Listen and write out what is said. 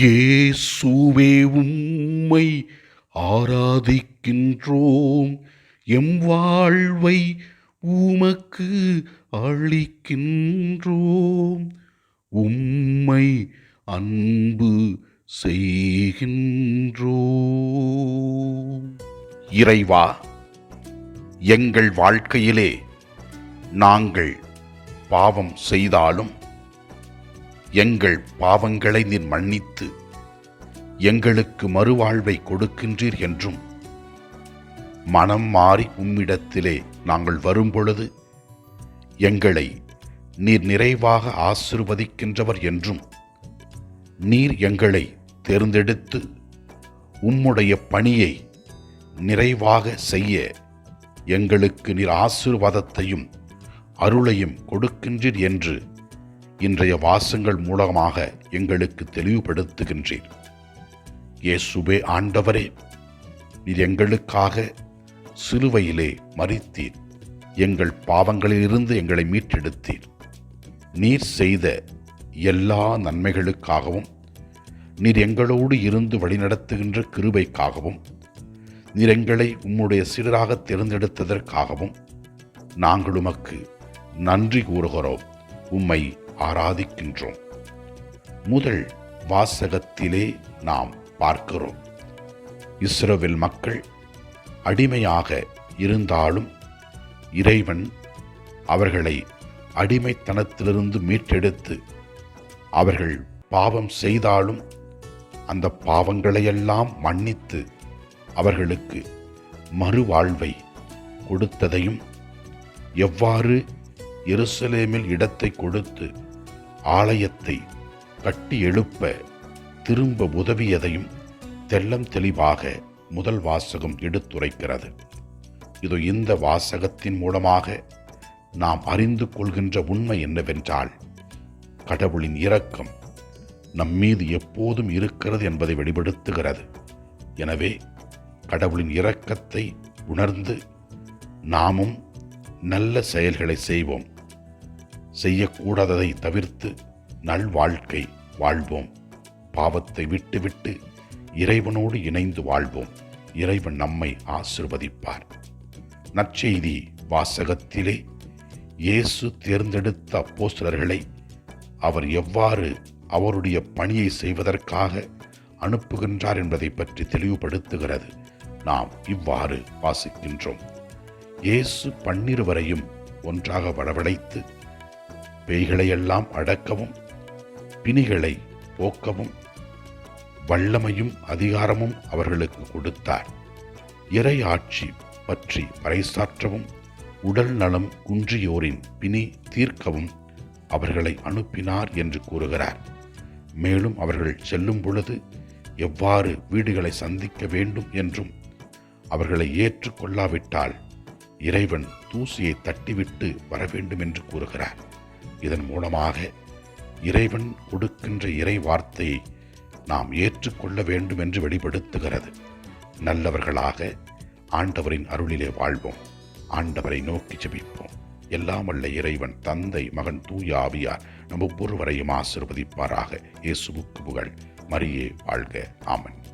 இயேசுவே உம்மை ஆராதிக்கின்றோம். எம் வாழ்வை உமக்கு அளிக்கின்றோம். உம்மை அன்பு செய்கின்றோம். இறைவா எங்கள் வாழ்க்கையிலே நாங்கள் பாவம் செய்தாலும் எங்கள் பாவங்களை நீர் மன்னித்து எங்களுக்கு மறுவாழ்வை கொடுக்கின்றீர் என்றும் மனம் மாறி உம்மிடத்திலே நாங்கள் வரும்பொழுது எங்களை நீர் நிறைவாக ஆசிர்வதிக்கின்றவர் என்றும் நீர் எங்களை தேர்ந்தெடுத்து உம்முடைய பணியை நிறைவாக செய்ய எங்களுக்கு நீர் ஆசீர்வாதத்தையும் அருளையும் கொடுக்கின்றீர் என்று இன்றைய வாசங்கள் மூலமாக எங்களுக்கு தெளிவுபடுத்துகின்றீர். இயேசுவே ஆண்டவரே நீர் எங்களுக்காக சிலுவையிலே மறித்தீர் எங்கள் பாவங்களிலிருந்து எங்களை மீட்டெடுத்தீர். நீர் செய்த எல்லா நன்மைகளுக்காகவும் நீர் எங்களோடு இருந்து வழிநடத்துகின்ற கிருபைக்காகவும் நீர் எங்களை உம்முடைய சீடராக தேர்ந்தெடுத்ததற்காகவும் நாங்கள் உமக்கு நன்றி கூறுகிறோம். உம்மை ஆராதிக்கின்றோம். முதல் வாசகத்திலே நாம் பார்க்கிறோம். இஸ்ரோவில் மக்கள் அடிமையாக இருந்தாலும் இறைவன் அவர்களை அடிமைத்தனத்திலிருந்து மீட்டெடுத்து அவர்கள் பாவம் செய்தாலும் அந்த பாவங்களையெல்லாம் மன்னித்து அவர்களுக்கு மறுவாழ்வை கொடுத்ததையும் எவ்வாறு எருசலேமில் இடத்தை கொடுத்து ஆலயத்தை கட்டி எழுப்ப திரும்ப உதவியதையும் தெள்ளம் தெளிவாக முதல் வாசகம் எடுத்துரைக்கிறது. இது இந்த வாசகத்தின் மூலமாக நாம் அறிந்து கொள்கின்ற உண்மை என்னவென்றால் கடவுளின் இரக்கம் நம் மீது எப்போதும் இருக்கிறது என்பதை வெளிப்படுத்துகிறது. எனவே கடவுளின் இரக்கத்தை உணர்ந்து நாமும் நல்ல செயல்களை செய்வோம். செய்யக்கூடாததை தவிர்த்து நல்வாழ்க்கை வாழ்வோம். பாவத்தை விட்டுவிட்டு இறைவனோடு இணைந்து வாழ்வோம். இறைவன் நம்மை ஆசிர்வதிப்பார். நற்செய்தி வாசகத்திலே இயேசு தேர்ந்தெடுத்த அப்போஸ்தலர்களை அவர் எவ்வாறு அவருடைய பணியை செய்வதற்காக அனுப்புகின்றார் என்பதை பற்றி தெளிவுபடுத்துகிறது. நாம் இவ்வாறு வாசிக்கின்றோம். இயேசு பன்னிருவரையும் ஒன்றாக வரவழைத்து பேய்களையெல்லாம் அடக்கவும் பிணிகளை போக்கவும் வல்லமையும் அதிகாரமும் அவர்களுக்கு கொடுத்தார். இறை ஆட்சி பற்றி பறைசாற்றவும் உடல் நலம் குன்றியோரின் பிணி தீர்க்கவும் அவர்களை அனுப்பினார் என்று கூறுகிறார். மேலும் அவர்கள் செல்லும் பொழுது எவ்வாறு வீடுகளை சந்திக்க வேண்டும் என்றும் அவர்களை ஏற்றுக்கொள்ளாவிட்டால் இறைவன் தூசியை தட்டிவிட்டு வர வேண்டும் என்று கூறுகிறார். இதன் மூலமாக இறைவன் கொடுக்கின்ற இறை வார்த்தையை நாம் ஏற்றுக்கொள்ள வேண்டும் என்று வெளிப்படுத்துகிறது. நல்லவர்களாக ஆண்டவரின் அருளிலே வாழ்வோம். ஆண்டவரை நோக்கி ஜெபிப்போம். எல்லாம் அல்ல இறைவன் தந்தை மகன் தூய ஆவியார் நம் ஒவ்வொருவரையும் ஆசிர்வதிப்பாராக. இயேசுவுக்கு புகழ். மரியே வாழ்க. ஆமன்.